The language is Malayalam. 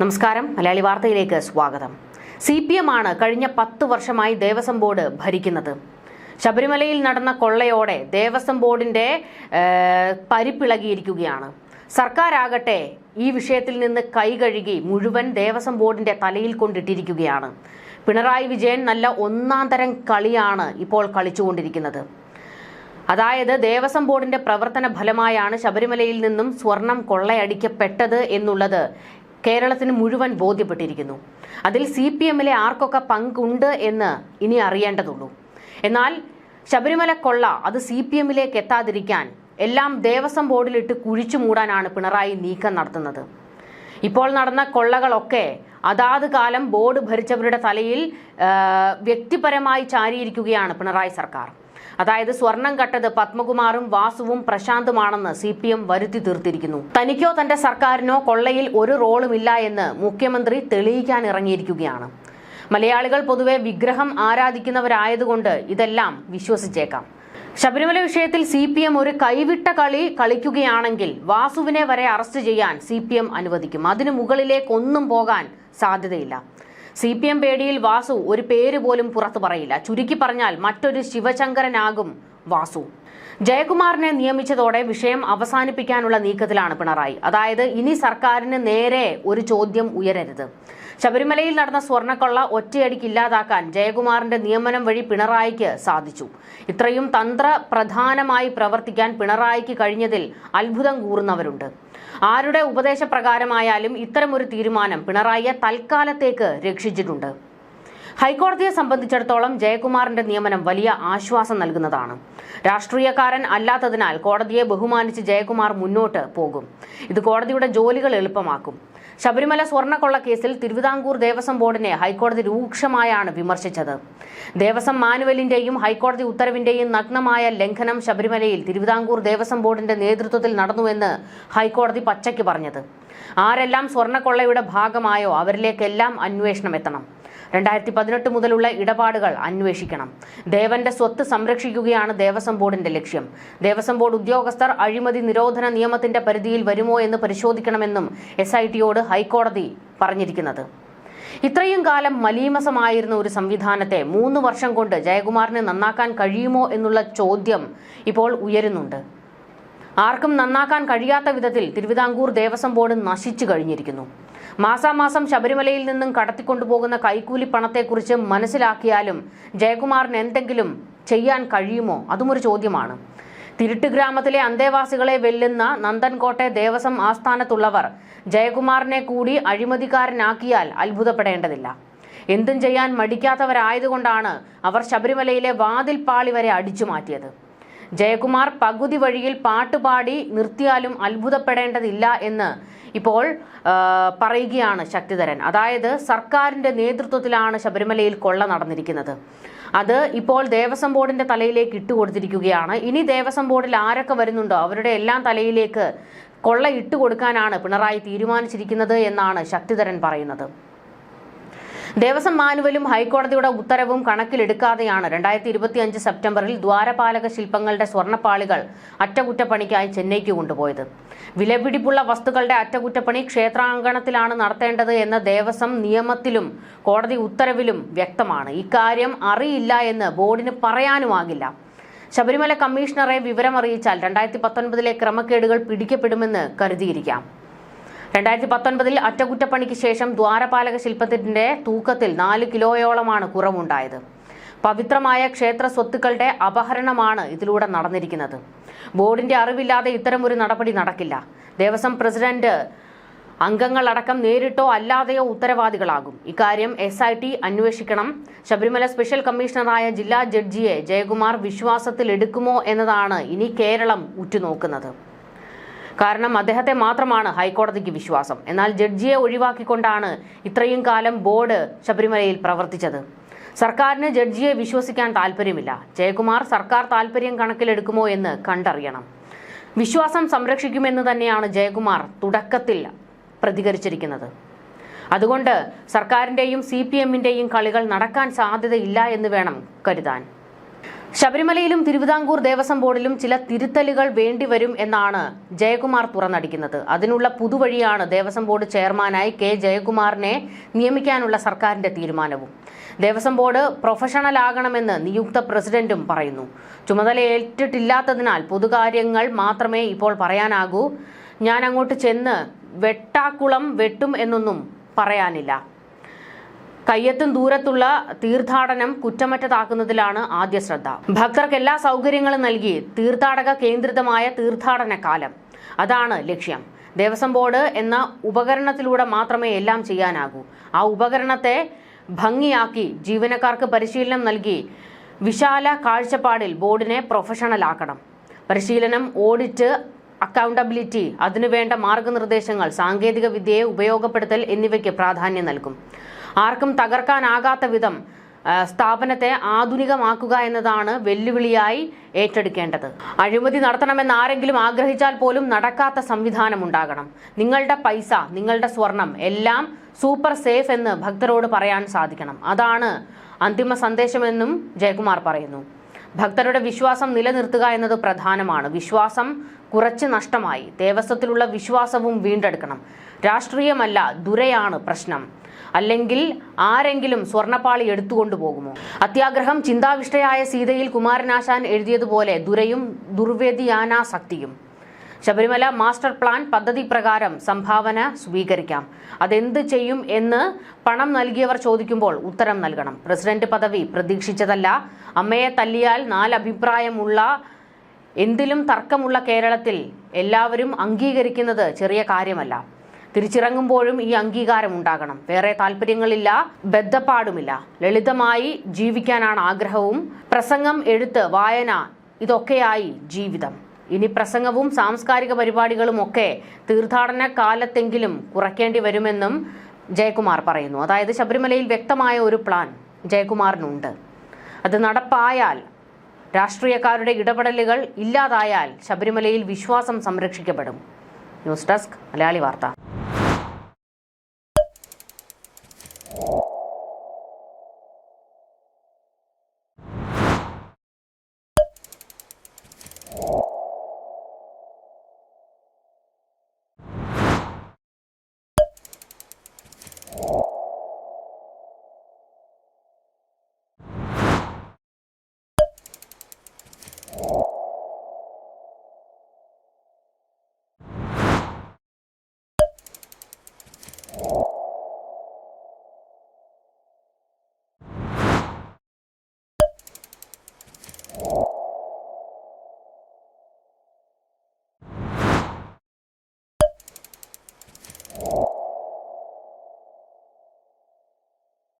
നമസ്കാരം. മലയാളി വാർത്തയിലേക്ക് സ്വാഗതം. സി പി എം ആണ് കഴിഞ്ഞ പത്ത് വർഷമായി ദേവസ്വം ബോർഡ് ഭരിക്കുന്നത്. ശബരിമലയിൽ നടന്ന കൊള്ളയോടെ ദേവസ്വം ബോർഡിന്റെ പരിപ്പിളകിയിരിക്കുകയാണ്. സർക്കാരാകട്ടെ ഈ വിഷയത്തിൽ നിന്ന് കൈകഴുകി മുഴുവൻ ദേവസ്വം ബോർഡിന്റെ തലയിൽ കൊണ്ടിട്ടിരിക്കുകയാണ്. പിണറായി വിജയൻ നല്ല ഒന്നാം തരം കളിയാണ് ഇപ്പോൾ കളിച്ചുകൊണ്ടിരിക്കുന്നത്. അതായത് ദേവസ്വം ബോർഡിന്റെ പ്രവർത്തന ഫലമായാണ് ശബരിമലയിൽ നിന്നും സ്വർണം കൊള്ളയടിക്കപ്പെട്ടത് എന്നുള്ളത് കേരളത്തിന് മുഴുവൻ ബോധ്യപ്പെട്ടിരിക്കുന്നു. അതിൽ സി പി എമ്മിലെ ആർക്കൊക്കെ പങ്കുണ്ട് എന്ന് ഇനി അറിയേണ്ടതുള്ളൂ. എന്നാൽ ശബരിമല കൊള്ള അത് സി പി എമ്മിലേക്ക് എത്താതിരിക്കാൻ എല്ലാം ദേവസ്വം ബോർഡിലിട്ട് കുഴിച്ചു മൂടാനാണ് പിണറായി നീക്കം നടത്തുന്നത്. ഇപ്പോൾ നടന്ന കൊള്ളകളൊക്കെ അതാത് കാലം ബോർഡ് ഭരിച്ചവരുടെ തലയിൽ വ്യക്തിപരമായി ചാരിയിരിക്കുകയാണ് പിണറായി സർക്കാർ. അതായത് സ്വർണം കട്ടത് പത്മകുമാറും വാസുവും പ്രശാന്തുമാണെന്ന് സി പി എം വരുത്തി തീർത്തിരിക്കുന്നു. തനിക്കോ തന്റെ സർക്കാരിനോ കൊള്ളയിൽ ഒരു റോളുമില്ല എന്ന് മുഖ്യമന്ത്രി തെളിയിക്കാൻ ഇറങ്ങിയിരിക്കുകയാണ്. മലയാളികൾ പൊതുവെ വിഗ്രഹം ആരാധിക്കുന്നവരായതുകൊണ്ട് ഇതെല്ലാം വിശ്വസിച്ചേക്കാം. ശബരിമല വിഷയത്തിൽ സി പി എം ഒരു കൈവിട്ട കളി കളിക്കുകയാണെങ്കിൽ വാസുവിനെ വരെ അറസ്റ്റ് ചെയ്യാൻ സി പി എം അനുവദിക്കും. അതിനു മുകളിലേക്കൊന്നും പോകാൻ സാധ്യതയില്ല. സി പി എം പേടിയിൽ വാസു ഒരു പേര് പോലും പുറത്തു പറയില്ല. ചുരുക്കി പറഞ്ഞാൽ മറ്റൊരു ശിവശങ്കരനാകും വാസു. ജയകുമാറിനെ നിയമിച്ചതോടെ വിഷയം അവസാനിപ്പിക്കാനുള്ള നീക്കത്തിലാണ് പിണറായി. അതായത് ഇനി സർക്കാരിന് നേരെ ഒരു ചോദ്യം ഉയരരുത്. ശബരിമലയിൽ നടന്ന സ്വർണക്കൊള്ള ഒറ്റയടിക്ക് ഇല്ലാതാക്കാൻ ജയകുമാറിന്റെ നിയമനം വഴി പിണറായിക്ക് സാധിച്ചു. ഇത്രയും തന്ത്രപ്രധാനമായി പ്രവർത്തിക്കാൻ പിണറായിക്ക് കഴിഞ്ഞതിൽ അത്ഭുതം കൂറുന്നവരുണ്ട്. ആരുടെ ഉപദേശപ്രകാരമായാലും ഇത്തരമൊരു തീരുമാനം പിണറായിയെ തൽക്കാലത്തേക്ക് രക്ഷിച്ചിട്ടുണ്ട്. ഹൈക്കോടതിയെ സംബന്ധിച്ചിടത്തോളം ജയകുമാറിന്റെ നിയമനം വലിയ ആശ്വാസം നൽകുന്നതാണ്. രാഷ്ട്രീയക്കാരൻ അല്ലാത്തതിനാൽ കോടതിയെ ബഹുമാനിച്ച് ജയകുമാർ മുന്നോട്ട് പോകും. ഇത് കോടതിയുടെ ജോലികൾ എളുപ്പമാക്കും. ശബരിമല സ്വർണക്കൊള്ള കേസിൽ തിരുവിതാംകൂർ ദേവസ്വം ബോർഡിനെ ഹൈക്കോടതി രൂക്ഷമായാണ് വിമർശിച്ചത്. ദേവസ്വം മാനുവലിന്റെയും ഹൈക്കോടതി ഉത്തരവിന്റെയും നഗ്നമായ ലംഘനം ശബരിമലയിൽ തിരുവിതാംകൂർ ദേവസ്വം ബോർഡിന്റെ നേതൃത്വത്തിൽ നടന്നുവെന്ന് ഹൈക്കോടതി പച്ചയ്ക്ക് പറഞ്ഞത്. ആരെല്ലാം സ്വർണക്കൊള്ളയുടെ ഭാഗമായോ അവരിലേക്കെല്ലാം അന്വേഷണം എത്തണം. രണ്ടായിരത്തി പതിനെട്ട് മുതലുള്ള ഇടപാടുകൾ അന്വേഷിക്കണം. ദേവന്റെ സ്വത്ത് സംരക്ഷിക്കുകയാണ് ദേവസ്വം ബോർഡിന്റെ ലക്ഷ്യം. ദേവസ്വം ബോർഡ് ഉദ്യോഗസ്ഥർ അഴിമതി നിരോധന നിയമത്തിന്റെ പരിധിയിൽ വരുമോ എന്ന് പരിശോധിക്കണമെന്നും എസ് ഐ ടിയോട് ഹൈക്കോടതി പറഞ്ഞിരിക്കുന്നത്. ഇത്രയും കാലം മലീമസമായിരുന്ന ഒരു സംവിധാനത്തെ മൂന്ന് വർഷം കൊണ്ട് ജയകുമാറിന് നന്നാക്കാൻ കഴിയുമോ എന്നുള്ള ചോദ്യം ഇപ്പോൾ ഉയരുന്നുണ്ട്. ആർക്കും നന്നാക്കാൻ കഴിയാത്ത വിധത്തിൽ തിരുവിതാംകൂർ ദേവസ്വം ബോർഡ് നശിച്ചു കഴിഞ്ഞിരിക്കുന്നു. മാസാമാസം ശബരിമലയിൽ നിന്നും കടത്തിക്കൊണ്ടുപോകുന്ന കൈക്കൂലി പണത്തെക്കുറിച്ച് മനസ്സിലാക്കിയാലും ജയകുമാറിന് എന്തെങ്കിലും ചെയ്യാൻ കഴിയുമോ? അതുമൊരു ചോദ്യമാണ്. തിരുട്ട് ഗ്രാമത്തിലെ അന്തേവാസികളെ വെല്ലുന്ന നന്ദൻകോട്ടെ ദേവസ്വം ആസ്ഥാനത്തുള്ളവർ ജയകുമാറിനെ കൂടി അഴിമതിക്കാരനാക്കിയാൽ അത്ഭുതപ്പെടേണ്ടതില്ല. എന്തും ചെയ്യാൻ മടിക്കാത്തവരായതുകൊണ്ടാണ് അവർ ശബരിമലയിലെ വാതിൽ പാളി വരെ അടിച്ചു മാറ്റിയത് ജയകുമാർ പകുതി വഴിയിൽ പാട്ടുപാടി നിർത്തിയാലും അത്ഭുതപ്പെടേണ്ടതില്ല എന്ന് ഇപ്പോൾ പറയുകയാണ് ശക്തിധരൻ. അതായത് സർക്കാരിന്റെ നേതൃത്വത്തിലാണ് ശബരിമലയിൽ കൊള്ള നടന്നിരിക്കുന്നത്. അത് ഇപ്പോൾ ദേവസ്വം ബോർഡിന്റെ തലയിലേക്ക് ഇട്ടുകൊടുത്തിരിക്കുകയാണ് ഇനി ദേവസ്വം ബോർഡിൽ ആരൊക്കെ വരുന്നുണ്ടോ? അവരുടെ എല്ലാം തലയിലേക്ക് കൊള്ള ഇട്ടുകൊടുക്കാനാണ് പിണറായി തീരുമാനിച്ചിരിക്കുന്നത് എന്നാണ് ശക്തിധരൻ പറയുന്നത്. ദേവസ്വം മാനുവലും ഹൈക്കോടതിയുടെ ഉത്തരവും കണക്കിലെടുക്കാതെയാണ് രണ്ടായിരത്തി ഇരുപത്തിയഞ്ച് സെപ്റ്റംബറിൽ ദ്വാരപാലക ശില്പങ്ങളുടെ സ്വർണപ്പാളികൾ അറ്റകുറ്റപ്പണിക്കായി ചെന്നൈക്ക് കൊണ്ടുപോയത്. വിലപിടിപ്പുള്ള വസ്തുക്കളുടെ അറ്റകുറ്റപ്പണി ക്ഷേത്രാങ്കണത്തിലാണ് നടത്തേണ്ടത് എന്ന ദേവസ്വം നിയമത്തിലും കോടതി ഉത്തരവിലും വ്യക്തമാണ്. ഇക്കാര്യം അറിയില്ല എന്ന് ബോർഡിന് പറയാനുമാകില്ല. ശബരിമല കമ്മീഷണറെ വിവരമറിയിച്ചാൽ രണ്ടായിരത്തി പത്തൊൻപതിലെ ക്രമക്കേടുകൾ പിടിക്കപ്പെടുമെന്ന് കരുതിയിരിക്കാം. രണ്ടായിരത്തി പത്തൊൻപതിൽ അറ്റകുറ്റപ്പണിക്ക് ശേഷം ദ്വാരപാലക ശില്പത്തിന്റെ തൂക്കത്തിൽ നാല് കിലോയോളമാണ് കുറവുണ്ടായത്. പവിത്രമായ ക്ഷേത്ര സ്വത്തുക്കളുടെ അപഹരണമാണ് ഇതിലൂടെ നടന്നിരിക്കുന്നത്. ബോർഡിന്റെ അറിവില്ലാതെ ഇത്തരമൊരു നടപടി നടക്കില്ല. ദേവസ്വം പ്രസിഡന്റ് അംഗങ്ങളടക്കം നേരിട്ടോ അല്ലാതെയോ ഉത്തരവാദികളാകും. ഇക്കാര്യം എസ് ഐ ടി അന്വേഷിക്കണം. ശബരിമല സ്പെഷ്യൽ കമ്മീഷണറായ ജില്ലാ ജഡ്ജിയെ ജയകുമാർ വിശ്വാസത്തിലെടുക്കുമോ എന്നതാണ് ഇനി കേരളം ഉറ്റുനോക്കുന്നത്. കാരണം അദ്ദേഹത്തെ മാത്രമാണ് ഹൈക്കോടതിക്ക് വിശ്വാസം. എന്നാൽ ജഡ്ജിയെ ഒഴിവാക്കിക്കൊണ്ടാണ് ഇത്രയും കാലം ബോർഡ് ശബരിമലയിൽ പ്രവർത്തിച്ചത്. സർക്കാരിന് ജഡ്ജിയെ വിശ്വസിക്കാൻ താല്പര്യമില്ല ജയകുമാർ സർക്കാർ താല്പര്യം കണക്കിലെടുക്കുമോ എന്ന് കണ്ടറിയണം. വിശ്വാസം സംരക്ഷിക്കുമെന്ന് തന്നെയാണ് ജയകുമാർ തുടക്കത്തിൽ പ്രതികരിച്ചിരിക്കുന്നത്. അതുകൊണ്ട് സർക്കാരിന്റെയും സി പി എമ്മിന്റെയും കളികൾ നടക്കാൻ സാധ്യതയില്ല എന്ന് വേണം കരുതാൻ. ശബരിമലയിലും തിരുവിതാംകൂർ ദേവസ്വം ബോർഡിലും ചില തിരുത്തലുകൾ വേണ്ടിവരും എന്നാണ് ജയകുമാർ തുറന്നടിക്കുന്നത്. അതിനുള്ള പുതുവഴിയാണ് ദേവസ്വം ബോർഡ് ചെയർമാനായി കെ ജയകുമാറിനെ നിയമിക്കാനുള്ള സർക്കാരിന്റെ തീരുമാനവും. ദേവസ്വം ബോർഡ് പ്രൊഫഷണൽ ആകണമെന്ന് നിയുക്ത പ്രസിഡന്റും പറയുന്നു. ചുമതല ഏറ്റിട്ടില്ലാത്തതിനാൽ പൊതുകാര്യങ്ങൾ മാത്രമേ ഇപ്പോൾ പറയാനാകൂ. ഞാൻ അങ്ങോട്ട് ചെന്ന് വെട്ടാക്കുളം വെട്ടും എന്നൊന്നും പറയാനില്ല. കയ്യെത്തും ദൂരത്തുള്ള തീർത്ഥാടനം കുറ്റമറ്റതാക്കുന്നതിലാണ് ആദ്യ ശ്രദ്ധ. ഭക്തർക്ക് എല്ലാ സൗകര്യങ്ങളും നൽകി തീർത്ഥാടക കേന്ദ്രിതമായ തീർത്ഥാടന കാലം. അതാണ് ലക്ഷ്യം. ദേവസ്വം ബോർഡ് എന്ന ഉപകരണത്തിലൂടെ മാത്രമേ എല്ലാം ചെയ്യാനാകൂ. ആ ഉപകരണത്തെ ഭംഗിയാക്കി ജീവനക്കാർക്ക് പരിശീലനം നൽകി വിശാല കാഴ്ചപ്പാടിൽ ബോർഡിനെ പ്രൊഫഷണൽ ആക്കണം. പരിശീലനം ഓഡിറ്റ് അക്കൗണ്ടബിലിറ്റി അതിനുവേണ്ട മാർഗനിർദ്ദേശങ്ങൾ സാങ്കേതിക വിദ്യയെ ഉപയോഗപ്പെടുത്തൽ എന്നിവയ്ക്ക് പ്രാധാന്യം നൽകും. ആർക്കും തകർക്കാനാകാത്ത വിധം സ്ഥാപനത്തെ ആധുനികമാക്കുക എന്നതാണ് വെല്ലുവിളിയായി ഏറ്റെടുക്കേണ്ടത്. അഴിമതി നടത്തണമെന്ന് ആരെങ്കിലും ആഗ്രഹിച്ചാൽ പോലും നടക്കാത്ത സംവിധാനം ഉണ്ടാകണം. നിങ്ങളുടെ പൈസ നിങ്ങളുടെ സ്വർണം എല്ലാം സൂപ്പർ സേഫ് എന്ന് ഭക്തരോട് പറയാൻ സാധിക്കണം. അതാണ് അന്തിമ സന്ദേശമെന്നും ജയകുമാർ പറയുന്നു. ഭക്തരുടെ വിശ്വാസം നിലനിർത്തുക എന്നത് പ്രധാനമാണ്. വിശ്വാസം കുറച്ച് നഷ്ടമായി. ദേവസ്വത്തിലുള്ള വിശ്വാസവും വീണ്ടെടുക്കണം. രാഷ്ട്രീയമല്ല ദുരയാണ് പ്രശ്നം. അല്ലെങ്കിൽ ആരെങ്കിലും സ്വർണപ്പാളി എടുത്തുകൊണ്ടു പോകുമോ? അത്യാഗ്രഹം ചിന്താവിഷ്ടയായ സീതയിൽ കുമാരനാശാൻ എഴുതിയതുപോലെ ദുരയും ദുർവേദിയാനാസക്തിയും ശബരിമല മാസ്റ്റർ പ്ലാൻ പദ്ധതി പ്രകാരം സംഭാവന സ്വീകരിക്കാം. അതെന്ത് ചെയ്യും എന്ന് പണം നൽകിയവർ ചോദിക്കുമ്പോൾ ഉത്തരം നൽകണം. പ്രസിഡന്റ് പദവി പ്രതീക്ഷിച്ചതല്ല. അമ്മയെ തല്ലിയാൽ നാലഭിപ്രായമുള്ള എന്തിലും തർക്കമുള്ള കേരളത്തിൽ എല്ലാവരും അംഗീകരിക്കുന്നത് ചെറിയ കാര്യമല്ല. തിരിച്ചിറങ്ങുമ്പോഴും ഈ അംഗീകാരം ഉണ്ടാകണം. വേറെ താല്പര്യങ്ങളില്ല ബദ്ധപ്പാടുമില്ല. ലളിതമായി ജീവിക്കാനാണ് ആഗ്രഹവും. പ്രസംഗം എഴുത്ത് വായന ഇതൊക്കെയായി ജീവിതം. ഇനി പ്രസംഗവും സാംസ്കാരിക പരിപാടികളും ഒക്കെ തീർത്ഥാടന കാലത്തെങ്കിലും കുറയ്ക്കേണ്ടി വരുമെന്നും ജയകുമാർ പറയുന്നു. അതായത് ശബരിമലയിൽ വ്യക്തമായ ഒരു പ്ലാൻ ജയകുമാറിനുണ്ട്. അത് നടപ്പായാൽ രാഷ്ട്രീയക്കാരുടെ ഇടപെടലുകൾ ഇല്ലാതായാൽ ശബരിമലയിൽ വിശ്വാസം സംരക്ഷിക്കപ്പെടും. ന്യൂസ് ഡെസ്ക് മലയാളി വാർത്ത.